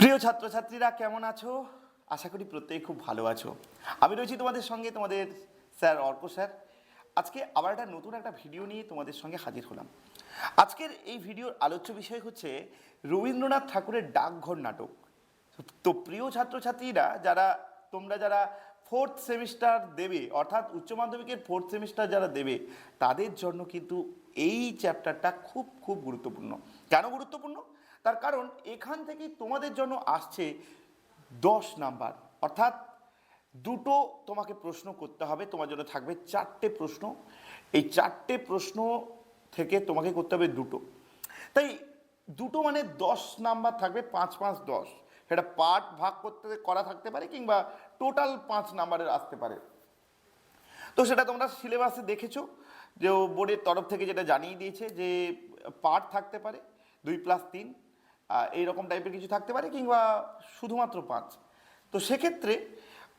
প্রিয় ছাত্রছাত্রীরা, কেমন আছো? আশা করি প্রত্যেকে খুব ভালো আছো। আমি রয়েছি তোমাদের সঙ্গে, তোমাদের স্যার অর্ক স্যার। আজকে আবার একটা নতুন একটা ভিডিও নিয়ে তোমাদের সঙ্গে হাজির হলাম। আজকের এই ভিডিওর আলোচ্য বিষয় হচ্ছে রবীন্দ্রনাথ ঠাকুরের ডাকঘর নাটক। তো প্রিয় ছাত্রছাত্রীরা, যারা, তোমরা যারা ফোর্থ সেমিস্টার দেবে, অর্থাৎ উচ্চ মাধ্যমিকের ফোর্থ সেমিস্টার যারা দেবে, তাদের জন্য কিন্তু এই চ্যাপ্টারটা খুব খুব গুরুত্বপূর্ণ। কেন গুরুত্বপূর্ণ? তার কারণ এখান থেকেই তোমাদের জন্য আসছে দশ নাম্বার। অর্থাৎ দুটো তোমাকে প্রশ্ন করতে হবে, তোমার জন্য থাকবে চারটে প্রশ্ন। এই চারটে প্রশ্ন থেকে তোমাকে করতে হবে দুটো। তাই দুটো মানে দশ নাম্বার থাকবে পাঁচ পাঁচ দশ। সেটা পার্ট ভাগ করতে করা থাকতে পারে কিংবা টোটাল পাঁচ নাম্বারের আসতে পারে। তো সেটা তোমরা সিলেবাসে দেখেছ, যে বোর্ডের তরফ থেকে যেটা জানিয়ে দিয়েছে যে পার্ট থাকতে পারে, দুই প্লাস তিন। এইরকম টাইপের কিছু থাকতে পারে কিংবা শুধুমাত্র পাঁচ। তো সেক্ষেত্রে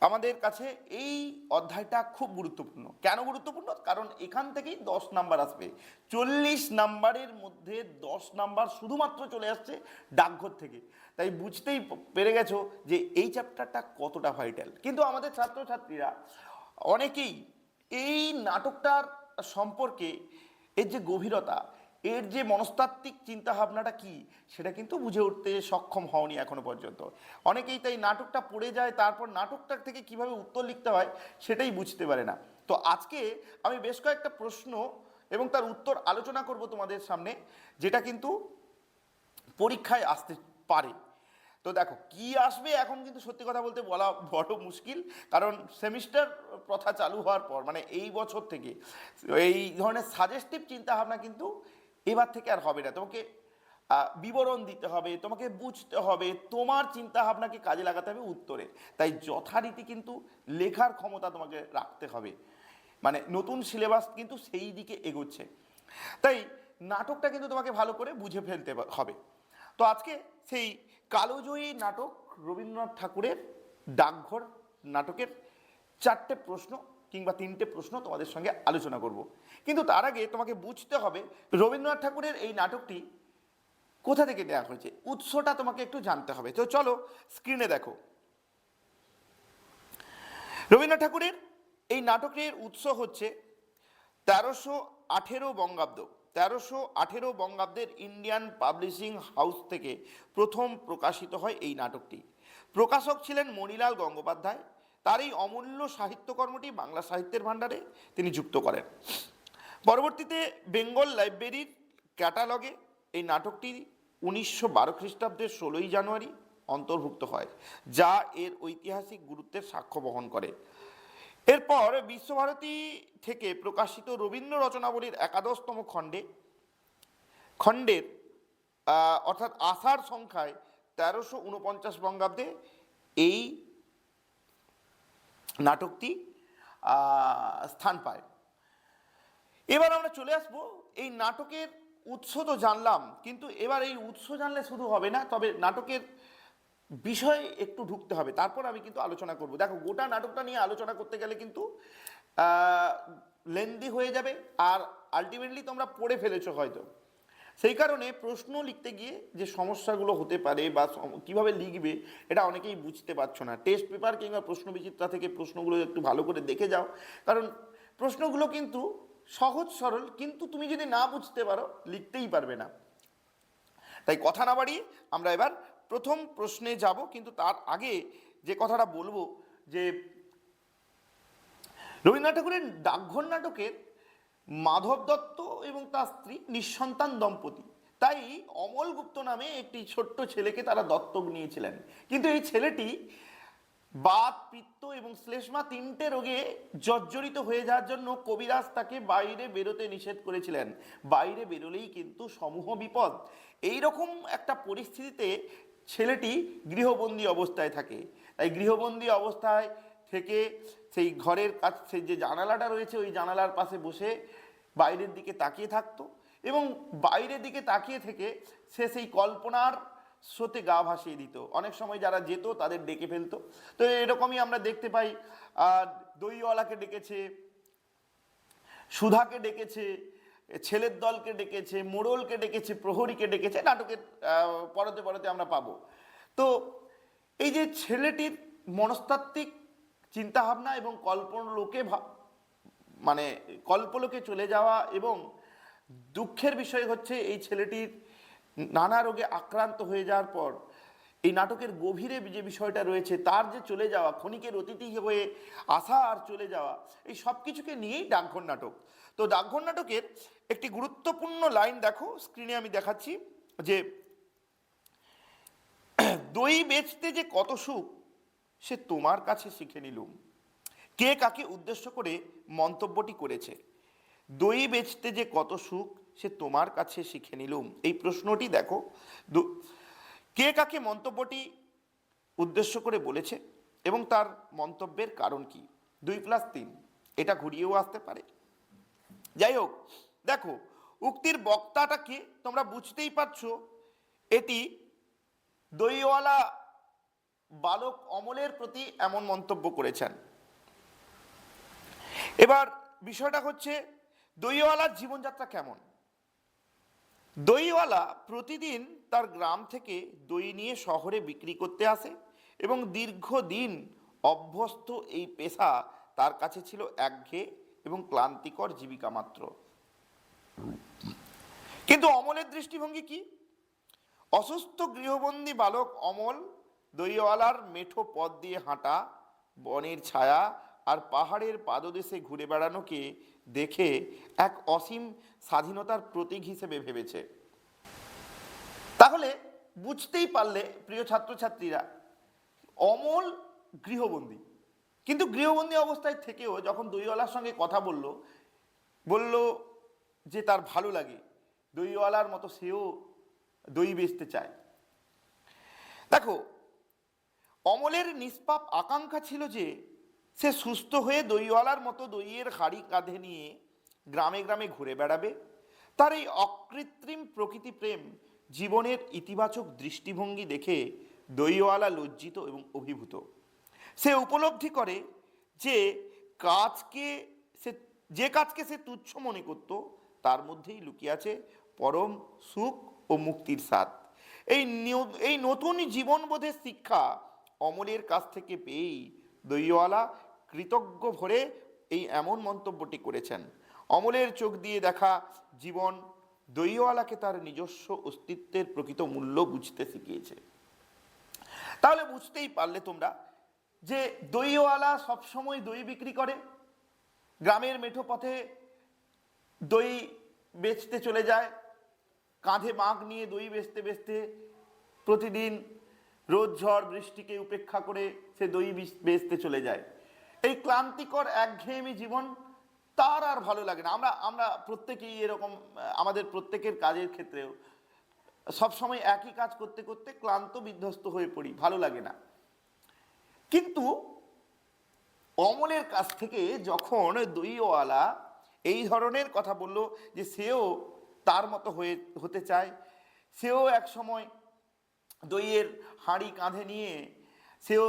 আমাদের কাছে এই অধ্যায়টা খুব গুরুত্বপূর্ণ। কেন গুরুত্বপূর্ণ? কারণ এখান থেকেই দশ নাম্বার আসবে। চল্লিশ নাম্বারের মধ্যে দশ নাম্বার শুধুমাত্র চলে আসছে ডাকঘর থেকে। তাই বুঝতেই পেরে গেছো যে এই চ্যাপ্টারটা কতটা ভাইটাল কিন্তু আমাদের ছাত্রছাত্রীরা অনেকেই এই নাটকটার সম্পর্কে এর যে গভীরতা এর যে মনস্তাত্ত্বিক চিন্তা ভাবনাটা কি, সেটা কিন্তু বুঝে উঠতে সক্ষম হওনি এখনও পর্যন্ত। অনেকেই তাই নাটকটা পড়ে যায়, তারপর নাটকটা থেকে কীভাবে উত্তর লিখতে হয়, সেটাই বুঝতে পারে না। তো আজকে আমি বেশ কয়েকটা প্রশ্ন এবং তার উত্তর আলোচনা করব তোমাদের সামনে, যেটা কিন্তু পরীক্ষায় আসতে পারে। তো দেখো, কি আসবে এখন কিন্তু সত্যি কথা বলতে বলা বড় মুশকিল, কারণ সেমিস্টার প্রথা চালু হওয়ার পর মানে এই বছর থেকে, এই ধরনের সাজেস্টিভ চিন্তা ভাবনা কিন্তু এবার থেকে আর হবে না। তোমাকে বিবরণ দিতে হবে, তোমাকে বুঝতে হবে, তোমার চিন্তা ভাবনাকে কাজে লাগাতে হবে উত্তরে। তাই যথারীতি কিন্তু লেখার ক্ষমতা তোমাকে রাখতে হবে। মানে নতুন সিলেবাস কিন্তু সেই দিকে এগোচ্ছে। তাই নাটকটা কিন্তু তোমাকে ভালো করে বুঝে ফেলতে হবে। তো আজকে সেই কালোজয়ী নাটক রবীন্দ্রনাথ ঠাকুরের ডাকঘর নাটকের চারটে প্রশ্ন কিংবা তিনটে প্রশ্ন তোমাদের সঙ্গে আলোচনা করব। কিন্তু তার আগে তোমাকে বুঝতে হবে, রবীন্দ্রনাথ ঠাকুরের এই নাটকটি কোথা থেকে নেওয়া হয়েছে? উৎসটা তোমাকে একটু জানতে হবে। তো চলো স্ক্রিনে দেখো। রবীন্দ্রনাথ ঠাকুরের এই নাটকের উৎস হচ্ছে তেরোশো আঠেরো বঙ্গাব্দ। তেরোশো আঠেরো বঙ্গাব্দের ইন্ডিয়ান পাবলিশিং হাউস থেকে প্রথম প্রকাশিত হয় এই নাটকটি। প্রকাশক ছিলেন মণিলাল গঙ্গোপাধ্যায় তার এই অমূল্য সাহিত্যকর্মটি বাংলা সাহিত্যের ভাণ্ডারে তিনি যুক্ত করেন। পরবর্তীতে বেঙ্গল লাইব্রেরির ক্যাটালগে এই নাটকটি উনিশশো বারো খ্রিস্টাব্দের ষোলোই জানুয়ারি অন্তর্ভুক্ত হয়, যা এর ঐতিহাসিক গুরুত্বের সাক্ষ্য বহন করে। এরপর বিশ্বভারতী থেকে প্রকাশিত রবীন্দ্র রচনাবলীর একাদশতম খণ্ডে, খণ্ডের অর্থাৎ আষাঢ় সংখ্যায় তেরোশো উনপঞ্চাশ বঙ্গাব্দে এই নাটকটি স্থান পায়। এবার আমরা চলে আসব, এই নাটকের উৎস তো জানলাম, কিন্তু এবার এই উৎস জানলে শুধু হবে না, তবে নাটকের বিষয়ে একটু ঢুকতে হবে। তারপর আমি কিন্তু আলোচনা করব। দেখো, গোটা নাটকটা নিয়ে আলোচনা করতে গেলে কিন্তু লেন্দি হয়ে যাবে, আর আলটিমেটলি তোমরা পড়ে ফেলেছো হয়তো। সেই কারণে প্রশ্ন লিখতে গিয়ে যে সমস্যাগুলো হতে পারে বা কীভাবে লিখবে, এটা অনেকেই বুঝতে পারছ না। টেস্ট পেপার কিংবা প্রশ্ন বিচিত্রা থেকে প্রশ্নগুলো একটু ভালো করে দেখে যাও। কারণ প্রশ্নগুলো কিন্তু সহজ, সরল, কিন্তু তুমি যদি না বুঝতে পারো, লিখতেই পারবে না। তাই কথা না বাড়িয়ে আমরা এবার প্রথম প্রশ্নে যাব, কিন্তু তার আগে যে কথাটা বলব যে রবীন্দ্রনাথ ঠাকুরের ডাকঘর নাটকের মাধব দত্ত এবং তার স্ত্রী নিঃসন্তান দম্পতি। তাই অমল গুপ্ত নামে একটি ছোট্ট ছেলেকে তারা দত্তক নিয়েছিলেন। কিন্তু এই ছেলেটি বাত, পিত্ত এবং শ্লেষ্মা তিনটে রোগে জর্জরিত হয়ে যাওয়ার জন্য কবিরাজ তাকে বাইরে বেরোতে নিষেধ করেছিলেন। বাইরে বেরোলেই কিন্তু সমূহ বিপদ। এই রকম একটা পরিস্থিতিতে ছেলেটি গৃহবন্দী অবস্থায় থাকে। তাই গৃহবন্দী অবস্থায় থেকে সেই ঘরের কাছ যে জানালাটা রয়েছে, ওই জানালার পাশে বসে বাইরের দিকে তাকিয়ে থাকতো এবং বাইরের দিকে তাকিয়ে থেকে সে সেই কল্পনার স্রোতে গা ভাসিয়ে দিত। অনেক সময় যারা যেত তাদের ডেকে ফেলতো। তো এরকমই আমরা দেখতে পাই দইওয়ালাকে ডেকেছে, সুধাকে ডেকেছে, ছেলের দলকে ডেকেছে, মোড়লকে ডেকেছে, প্রহরীকে ডেকেছে নাটকের পরতে পরতে আমরা পাবো। তো এই যে ছেলেটির মনস্তাত্ত্বিক চিন্তাভাবনা এবং কল্পলোকে ভা- মানে কল্পলোকে চলে যাওয়া এবং দুঃখের বিষয় হচ্ছে এই ছেলেটির নানা রোগে আক্রান্ত হয়ে যাওয়ার পর এই নাটকের গভীরে যে বিষয়টা রয়েছে, তার যে চলে যাওয়া, ক্ষণিকের অতিথি হয়ে আসা আর চলে যাওয়া, এই সব কিছুকে নিয়েই ডাকঘর নাটক। তো ডাকঘর নাটকের একটি গুরুত্বপূর্ণ লাইন দেখো, স্ক্রিনে আমি দেখাচ্ছি যে দই বেচতে যে কত সুখ, সে তোমার কাছে শিখে নিলুম। কে কাকে উদ্দেশ্য করে মন্তব্যটি করেছে? দই বেচতে যে কত সুখ, সে তোমার কাছে শিখে নিলুম। এই প্রশ্নটি দেখো। কে কাকে মন্তব্যটি উদ্দেশ্য করে বলেছে এবং তার মন্তব্যের কারণ কি? দুই প্লাস তিন, এটা ঘুরিয়েও আসতে পারে। যাই হোক, দেখো, উক্তির বক্তাটাকে তোমরা বুঝতেই পারছ, এটি দইওয়ালা বালক অমলের প্রতি এমন মন্তব্য করেছেন। এবার বিষয়টা হচ্ছে, দইওয়ালার জীবনযাত্রা কেমন? দইওয়ালা প্রতিদিন তার গ্রাম থেকে দই নিয়ে শহরে বিক্রি করতে আসে এবং দীর্ঘদিন অভ্যস্ত এই পেশা তার কাছে ছিল একঘেয়ে এবং ক্লান্তিকর জীবিকা মাত্র। কিন্তু অমলের দৃষ্টিভঙ্গি কি? অসুস্থ গৃহবন্দী বালক অমল দইওয়ালার মেঠো পথ দিয়ে হাঁটা, বনের ছায়া আর পাহাড়ের পাদদেশে ঘুরে বেড়ানোকে দেখে এক অসীম স্বাধীনতার প্রতীক হিসেবে ভেবেছে। তাহলে বুঝতেই পারলে প্রিয় ছাত্রছাত্রীরা, অমল গৃহবন্দী। কিন্তু গৃহবন্দী অবস্থায় থেকেও যখন দইওয়ালার সঙ্গে কথা বলল বলল যে তার ভালো লাগে, দইওয়ালার মতো সেও দই বেচতে চায়। দেখো, অমলের নিষ্পাপ আকাঙ্ক্ষা ছিল যে সে সুস্থ হয়ে দইওয়ালার মতো দইয়ের হাড়ি কাঁধে নিয়ে গ্রামে গ্রামে ঘুরে বেড়াবে। তার এই অকৃত্রিম প্রকৃতি প্রেম জীবনের ইতিবাচক দৃষ্টিভঙ্গি দেখে দইওয়ালা লজ্জিত এবং অভিভূত। সে উপলব্ধি করে যে কাজকে সে, যে কাজকে সে তুচ্ছ মনে করত, তার মধ্যেই লুকিয়ে আছে পরম সুখ ও মুক্তির স্বাদ। এই এই নতুন জীবনবোধের শিক্ষা অমলের কাছ থেকে পেয়েই দইওয়ালা কৃতজ্ঞ ভরে এই এমন মন্তব্যটি করেছেন। অমলের চোখ দিয়ে দেখা জীবন দইওয়ালাকে তার নিজস্ব অস্তিত্বের প্রকৃত মূল্য বুঝতে শিখিয়েছে। তাহলে বুঝতেই পারলে তোমরা যে দইওয়ালা সবসময় দই বিক্রি করে, গ্রামের মেঠো পথে দই বেচতে চলে যায়, কাঁধে বাঁক নিয়ে দই বেচতে বেচতে প্রতিদিন রোদ ঝড় বৃষ্টিকে উপেক্ষা করে সে দই বেচতে চলে যায়। এই ক্লান্তিকর একঘেয়েমি জীবন তার আর ভালো লাগে না। আমরা আমরা প্রত্যেকেই এরকম, আমাদের প্রত্যেকের কাজের ক্ষেত্রেও সবসময় একই কাজ করতে করতে ক্লান্ত, বিধ্বস্ত হয়ে পড়ি, ভালো লাগে না। কিন্তু অমলের কাছ থেকে যখন দইওয়ালা এই ধরনের কথা বলল যে সেও তার মতো হয়ে, হতে চায়, সেও এক সময় দইয়ের হাঁড়ি কাঁধে নিয়ে, সেও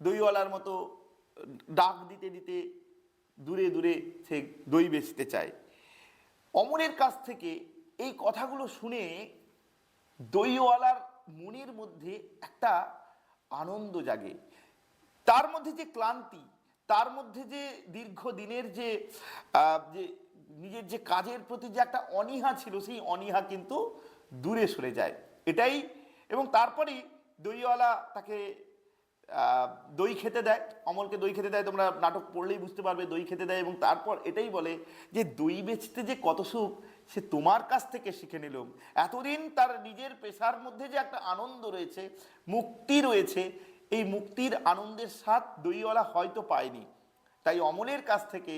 দইওয়ালার মতো ডাক দিতে দিতে দূরে দূরে সে দই বেচতে চায়। অমরের কাছ থেকে এই কথাগুলো শুনে দইওয়ালার মনের মধ্যে একটা আনন্দ জাগে। তার মধ্যে যে ক্লান্তি, তার মধ্যে যে দীর্ঘদিনের যে যে নিজের যে কাজের প্রতি যে একটা অনীহা ছিল, সেই অনীহা কিন্তু দূরে সরে যায়। এটাই এবং তারপরেই দইওয়ালা তাকে দই খেতে দেয়। অমলকে দই খেতে দেয়, তোমরা নাটক পড়লেই বুঝতে পারবে, দই খেতে দেয় এবং তারপর এটাই বলে যে দই বেচতে যে কত সুখ, সে তোমার কাছ থেকে শিখে নিলাম এতদিন তার নিজের পেশার মধ্যে যে একটা আনন্দ রয়েছে, মুক্তি রয়েছে, এই মুক্তির আনন্দের স্বাদ দইওয়ালা হয়তো পায়নি। তাই অমলের কাছ থেকে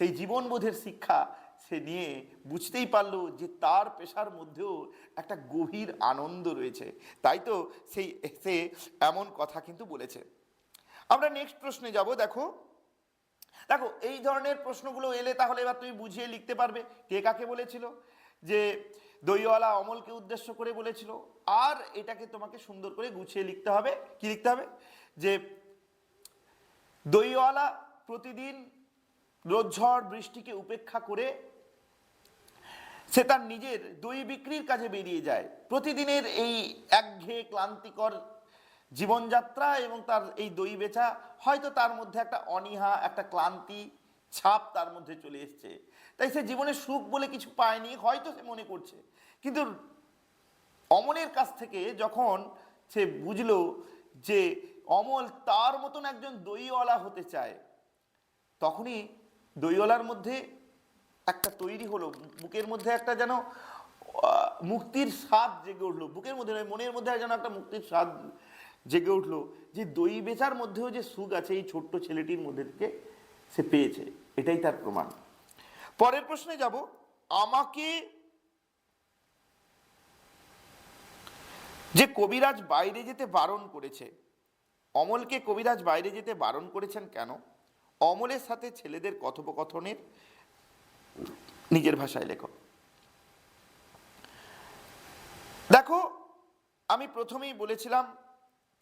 সেই জীবনবোধের শিক্ষা সে নিয়ে বুঝতেই পারল যে তার পেশার মধ্যেও একটা গভীর আনন্দ রয়েছে। তাই তো সেই সে এমন কথা কিন্তু বলেছে। আমরা নেক্সট প্রশ্নে যাব, দেখো। দেখো, এই ধরনের প্রশ্নগুলো এলে তাহলে এবার তুমি বুঝিয়ে লিখতে পারবে কে কাকে বলেছিল, যে দইওয়ালা অমলকে উদ্দেশ্য করে বলেছিল, আর এটাকে তোমাকে সুন্দর করে গুছিয়ে লিখতে হবে। কি লিখতে হবে? যে দইওয়ালা প্রতিদিন রোদ ঝড় বৃষ্টিকে উপেক্ষা করে সে তার নিজের দই বিক্রির কাজে বেরিয়ে যায়। প্রতিদিনের এই একঘেয়ে ক্লান্তিকর জীবনযাত্রা এবং তার এই দই বেচা হয়তো তার মধ্যে একটা অনীহা, একটা ক্লান্তি ছাপ তার মধ্যে চলে এসছে। তাই সে জীবনে সুখ বলে কিছু পায়নি, হয়তো সে মনে করছে। কিন্তু অমলের কাছ থেকে যখন সে বুঝলো যে অমল তার মতন একজন দইওয়ালা হতে চায়, তখনই দইওয়ালার মধ্যে একটা তৈরি হলো, বুকের মধ্যে একটা যেন মুক্তির স্বাদ জেগে উঠল, বুকের মধ্যে নয়, মনের মধ্যে যেন একটা মুক্তির স্বাদ জেগে উঠল, যে দই বেচার মধ্যেও যে সুখ আছে এই ছোট্ট ছেলেটির মধ্যে থেকে সে পেয়েছে, এটাই তার প্রমাণ। পরের প্রশ্নে যাব, আমাকে যে কবিরাজ বাইরে যেতে বারণ করেছে, অমলকে কবিরাজ বাইরে যেতে বারণ করেছেন কেন? অমলের সাথে ছেলেদের কথোপকথনের নিজের ভাষায় লেখো। দেখো, আমি প্রথমেই বলেছিলাম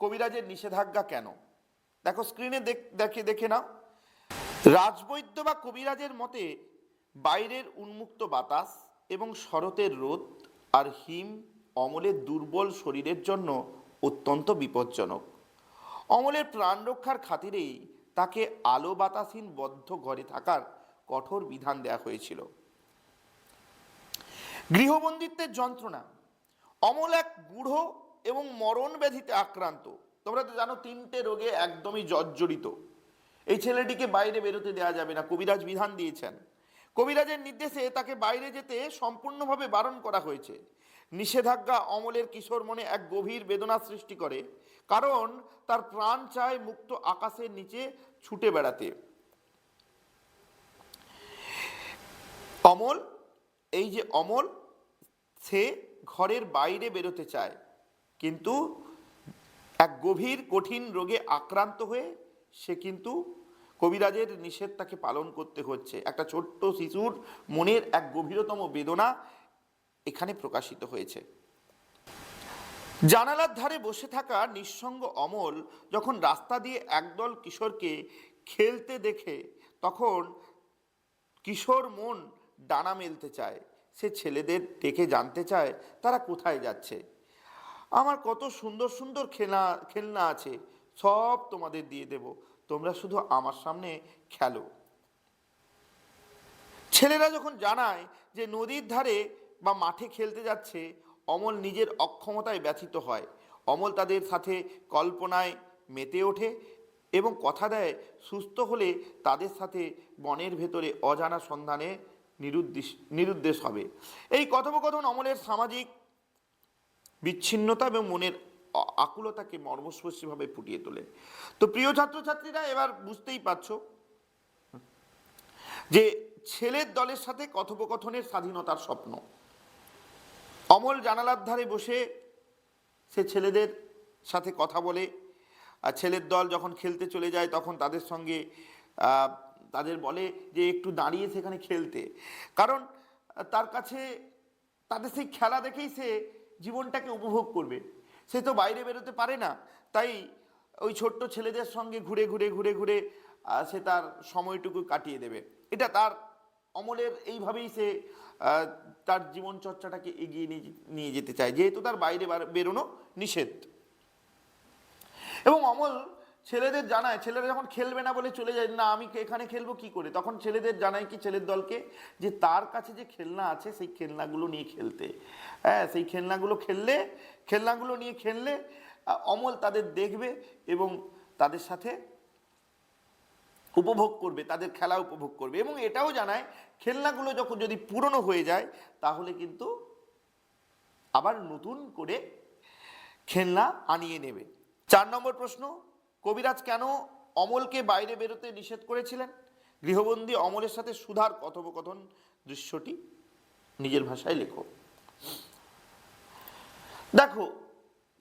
কবিরাজের নিষেধাজ্ঞা কেন? দেখো স্ক্রিনে দেখে দেখে নাও। রাজবৈদ্য বা কবিরাজের মতে বাইরের উন্মুক্ত বাতাস এবং শরতের রোদ আর হিম অমলের দুর্বল শরীরের জন্য অত্যন্ত বিপজ্জনক। অমলের প্রাণ রক্ষার খাতিরেই তাকে আলো বাতাসহীন বদ্ধ ঘরে থাকার কঠোর বিধান দেয়া হয়েছিল। গৃহবন্দিত্বের যন্ত্রণা, অমল এক গূঢ় এবং মরণ ব্যাধিতে আক্রান্ত। তোমরা তো জানো তিনটে রোগে একদমই জর্জরিত। এই ছেলেটিকে বাইরে বেরোতে দেওয়া যাবে না, কবিরাজ বিধান দিয়েছেন। কবিরাজের নির্দেশে তাকে বাইরে যেতে সম্পূর্ণভাবে বারণ করা হয়েছে। নিষেধাজ্ঞা অমলের কিশোর মনে এক গভীর বেদনা সৃষ্টি করে, কারণ তার প্রাণ চায় মুক্ত আকাশের নিচে ছুটে বেড়াতে। অমল, এই যে অমল, সে ঘরের বাইরে বেরোতে চায়, কিন্তু এক গভীর কঠিন রোগে আক্রান্ত হয়ে সে কিন্তু কবিরাজের নিষেধ তাকে পালন করতে হচ্ছে। একটা ছোট্ট শিশুর মনের এক গভীরতম বেদনা এখানে প্রকাশিত হয়েছে। জানালার ধারে বসে থাকা নিঃসঙ্গ অমল যখন রাস্তা দিয়ে একদল কিশোরকে খেলতে দেখে, তখন কিশোর মন ডানা মেলতে চায়। সে ছেলেদের ডেকে জানতে চায়, তারা কোথায় যাচ্ছে? আমার কত সুন্দর সুন্দর খেলা, খেলনা আছে, সব তোমাদের দিয়ে দেব। তোমরা শুধু আমার সামনে খেলো। ছেলেরা যখন জানায় যে নদীর ধারে বা মাঠে খেলতে যাচ্ছে, অমল নিজের অক্ষমতায় ব্যথিত হয়। অমল তাদের সাথে কল্পনায় মেতে ওঠে এবং কথা দেয়, সুস্থ হলে তাদের সাথে বনের ভেতরে অজানা সন্ধানে নিরুদ্দেশ নিরুদ্দেশ হবে। এই কথোপকথন অমলের সামাজিক বিচ্ছিন্নতা এবং মনের আকুলতাকে মর্মস্পর্শীভাবে ফুটিয়ে তোলে। তো প্রিয় ছাত্রছাত্রীরা, এবার বুঝতেই পারছ যে ছেলের দলের সাথে কথোপকথনের স্বাধীনতার স্বপ্ন। অমল জানালার ধারে বসে সে ছেলেদের সাথে কথা বলে। আর ছেলের দল যখন খেলতে চলে যায়, তখন তাদের সঙ্গে তাদের বলে যে, একটু দাঁড়িয়ে সেখানে খেলতে। কারণ, তার কাছে, তাদের সেই খেলা দেখেই সে জীবনটাকে উপভোগ করবে। সে তো বাইরে বেরোতে পারে না। তাই ওই ছোট্ট ছেলেদের সঙ্গে ঘুরে ঘুরে ঘুরে ঘুরে সে তার সময়টুকু কাটিয়ে দেবে। এটা তার অমলের এইভাবেই সে তার জীবন চর্চাটাকে এগিয়ে নিয়ে যেতে চায়। যেহেতু তার বাইরে বেরোনো নিষেধ। এবং অমল ছেলেদের জানায়, ছেলেরা যখন খেলবে না বলে চলে যায়, না, আমি এখানে খেলব কি করে? তখন ছেলেদের জানায় কি, ছেলের দলকে, যে তার কাছে যে খেলনা আছে, সেই খেলনাগুলো নিয়ে খেলতে। হ্যাঁ সেই খেলনাগুলো খেললে, খেলনাগুলো নিয়ে খেললে অমল তাদের দেখবে এবং তাদের সাথে উপভোগ করবে, তাদের খেলা উপভোগ করবে এবং এটাও জানায়, খেলনাগুলো যখন যদি পুরনো হয়ে যায়, তাহলে কিন্তু আবার নতুন করে খেলনা আনিয়ে নেবে। চার নম্বর প্রশ্ন, কবিরাজ কেন অমলকে বাইরে বেরোতে নিষেধ করেছিলেন? গৃহবন্দী অমলের সাথে সুধার কথোপকথন দৃশ্যটি নিজের ভাষায় লেখো। দেখো,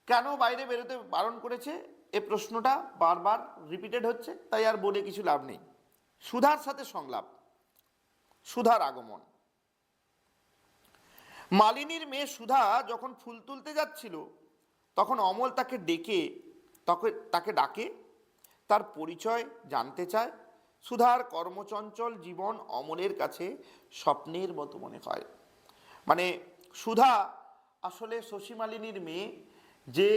কেন বাইরে বেরোতে বারণ করেছে? এ প্রশ্নটা বারবার রিপিটেড হচ্ছে, তাই আর বলে কিছু লাভ নেই। সুধার সাথে সংলাপ। সুধার আগমন। মালিনীর মেয়ে সুধা যখন ফুল তুলতে যাচ্ছিল, তখন অমল তাকে ডেকে, তাকে তাকে ডাকে, তার পরিচয় জানতে চায়। সুধার কর্মচঞ্চল জীবন অমলের কাছে স্বপ্নের মতো মনে হয়। মানে সুধা আসলে শশী মালিনীর মেয়ে যে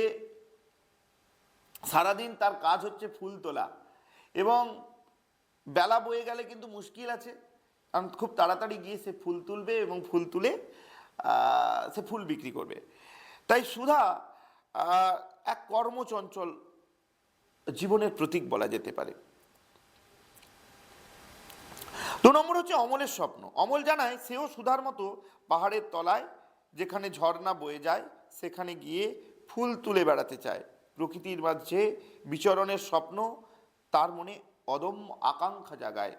সারাদিন তার কাজ হচ্ছে ফুল তোলা। এবং বেলা বয়ে গেলে কিন্তু মুশকিল আছে। কারণ খুব তাড়াতাড়ি গিয়ে সে ফুল তুলবে এবং ফুল তুলে সে ফুল বিক্রি করবে। তাই সুধা এক কর্মচঞ্চল জীবনের প্রতীক বলা যেতে পারে। দু নম্বর হচ্ছে অমলের স্বপ্ন। অমল জানায়, সেও সুধার মতো পাহাড়ের তলায়, যেখানে ঝর্ণা বয়ে যায়, সেখানে গিয়ে ফুল তুলে বেড়াতে চায়। প্রকৃতির মাঝে বিচরণের স্বপ্ন, তার মনে অদম্য আকাঙ্ক্ষা জাগায়।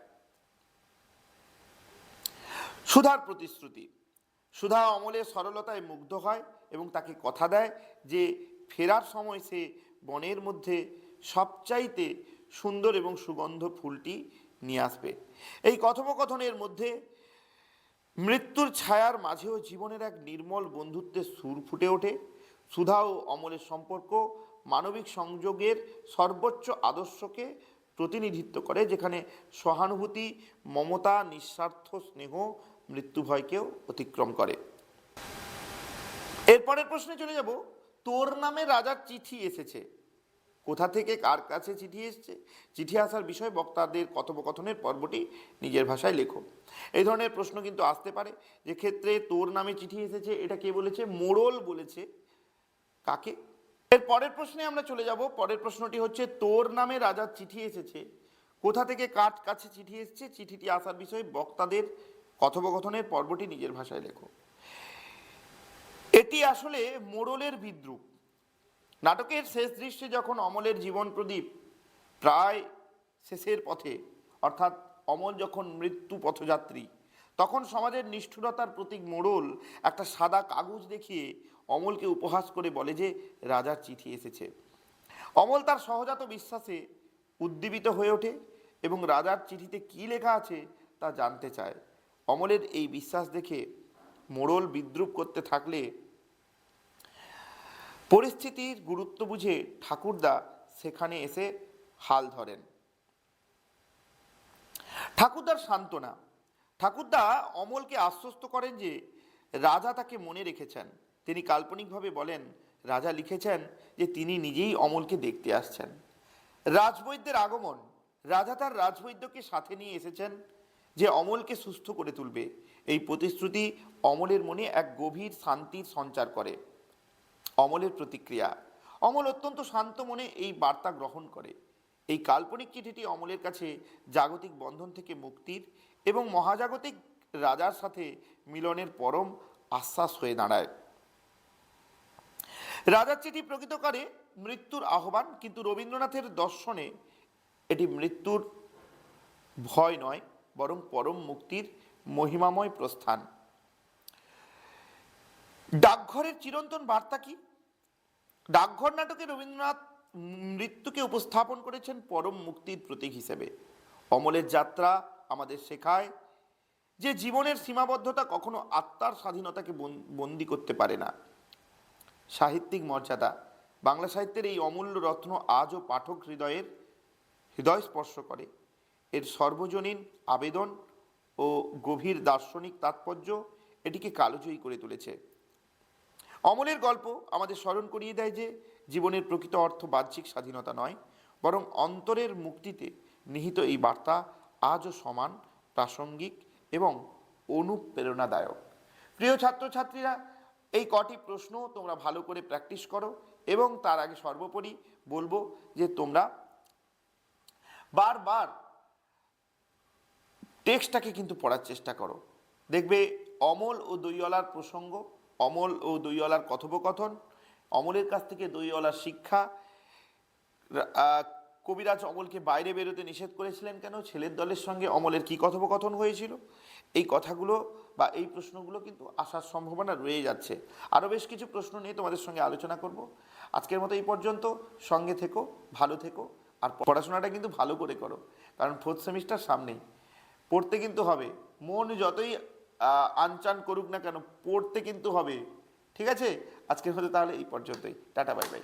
সুধার প্রতিশ্রুতি। সুধা অমলের সরলতায় মুগ্ধ হয় এবং তাকে কথা দেয় যে, ফেরার সময় সে বনের মধ্যে সবচাইতে সুন্দর এবং সুগন্ধ ফুলটি নিয়ে আসবে। এই কথোপকথনের মধ্যে মৃত্যুর ছায়ার মাঝেও জীবনের এক নির্মল বন্ধুত্বের সুর ফুটে ওঠে। সুধা ও অমলের সম্পর্ক মানবিক সংযোগের সর্বোচ্চ আদর্শকে প্রতিনিধিত্ব করে, যেখানে সহানুভূতি, মমতা, নিঃস্বার্থ স্নেহ মৃত্যু ভয়কেও অতিক্রম করে। এরপরের প্রশ্নে চলে যাব, তোর নামে রাজার চিঠি এসেছে। কোথা থেকে কার কাছে চিঠি এসেছে? চিঠি আসার বিষয় বক্তাদের কথোপকথনের পর্বটি নিজের ভাষায় লেখো। এই ধরনের প্রশ্ন কিন্তু আসতে পারে, যে ক্ষেত্রে তোর নামে চিঠি এসেছে, এটা কে বলেছে? মোড়ল বলেছে। কাকে? এর পরের প্রশ্নে আমরা চলে যাব। পরের প্রশ্নটি হচ্ছে, তোর নামে রাজার চিঠি এসেছে। কোথা থেকে কার কাছে চিঠি এসেছে? চিঠিটি আসার বিষয়ে বক্তাদের কথোপকথনের পর্বটি নিজের ভাষায় লেখো। এটি আসলে মোড়লের বিদ্রুপ। নাটকের শেষ দৃশ্যে যখন অমলের জীবন প্রদীপ প্রায় শেষের পথে, অর্থাৎ অমল যখন মৃত্যু পথযাত্রী, তখন সমাজের নিষ্ঠুরতার প্রতীক মোড়ল একটা সাদা কাগজ দেখিয়ে অমলকে উপহাস করে বলে যে রাজার চিঠি এসেছে। অমল তার সহজাত বিশ্বাসে উদ্দীপিত হয়ে ওঠে এবং রাজার চিঠিতে কী লেখা আছে তা জানতে চায়। অমলের এই বিশ্বাস দেখে মোড়ল বিদ্রুপ করতে থাকলে পরিস্থিতির গুরুত্ব বুঝে ঠাকুরদা সেখানে এসে হাল ধরেন। ঠাকুরদার সান্ত্বনা। ঠাকুরদা অমলকে আশ্বস্ত করেন যে রাজা তাকে মনে রেখেছেন। তিনি কাল্পনিকভাবে বলেন, রাজা লিখেছেন যে তিনি নিজেই অমলকে দেখতে আসছেন। রাজবৈদ্যের আগমন, রাজা তার রাজবৈদ্যকে সাথে নিয়ে এসেছেন যে অমলকে সুস্থ করে তুলবে। এই প্রতিশ্রুতি অমলের মনে এক গভীর শান্তির সঞ্চার করে, অমলের প্রতিক্রিয়া। অমল অত্যন্ত শান্ত মনে এই বার্তা গ্রহণ করে। এই কাল্পনিক চিঠিটি অমলের কাছে জাগতিক বন্ধন থেকে মুক্তির এবং মহাজাগতিক রাজার সাথে মিলনের পরম আশ্বাস হয়ে দাঁড়ায়। রাজার চিঠি প্রকৃতকারে মৃত্যুর আহ্বান, কিন্তু রবীন্দ্রনাথের দর্শনে এটি মৃত্যুর ভয় নয়, বরং পরম মুক্তির মহিমাময় প্রস্থান। ডাকঘরের চিরন্তন বার্তা কি? ডাকঘর নাটকে রবীন্দ্রনাথ মৃত্যুকে উপস্থাপন করেছেন পরম মুক্তির প্রতীক হিসেবে। অমলের যাত্রা আমাদের শেখায় যে জীবনের সীমাবদ্ধতা কখনো আত্মার স্বাধীনতাকে বন- বন্দি করতে পারে না। সাহিত্যিক মর্যাদা। বাংলা সাহিত্যের এই অমূল্য রত্ন আজও পাঠক হৃদয়ের হৃদয় স্পর্শ করে। এর সর্বজনীন আবেদন ও গভীর দার্শনিক তাৎপর্য এটিকে কালোজয়ী করে তুলেছে। অমলের গল্প আমাদের স্মরণ করিয়ে দেয় যে, জীবনের প্রকৃত অর্থ বাহ্যিক স্বাধীনতা নয়, বরং অন্তরের মুক্তিতে নিহিত এই বার্তা আজও সমান, প্রাসঙ্গিক এবং অনুপ্রেরণাদায়ক। প্রিয় ছাত্রছাত্রীরা এই কটি প্রশ্ন তোমরা ভালো করে প্র্যাকটিস করো এবং তার আগে সর্বোপরি বলব যে তোমরা বারবার টেক্সটটাকে কিন্তু পড়ার চেষ্টা করো। দেখবে অমল ও দইওয়ালার প্রসঙ্গ, অমল ও দইওয়ালার কথোপকথন, অমলের কাছ থেকে দইওয়ালার শিক্ষা কবিরাজ অমলকে বাইরে বেরোতে নিষেধ করেছিলেন কেন? ছেলের দলের সঙ্গে অমলের কি কথোপকথন হয়েছিল? এই কথাগুলো বা এই প্রশ্নগুলো কিন্তু আসার সম্ভাবনা রয়ে যাচ্ছে। আরও বেশ কিছু প্রশ্ন নিয়ে তোমাদের সঙ্গে আলোচনা করব। আজকের মতো এই পর্যন্ত। সঙ্গে থেকো, ভালো থেকো, আর পড়াশোনাটা কিন্তু ভালো করে করো, কারণ ফোর্থ সেমিস্টার সামনেই। পড়তে কিন্তু হবে। মন যতই আনচান করুক না কেন, পড়তে কিন্তু হবে। ঠিক আছে? আজকের মতো তাহলে এই পর্যন্তই। টাটা, বাই বাই।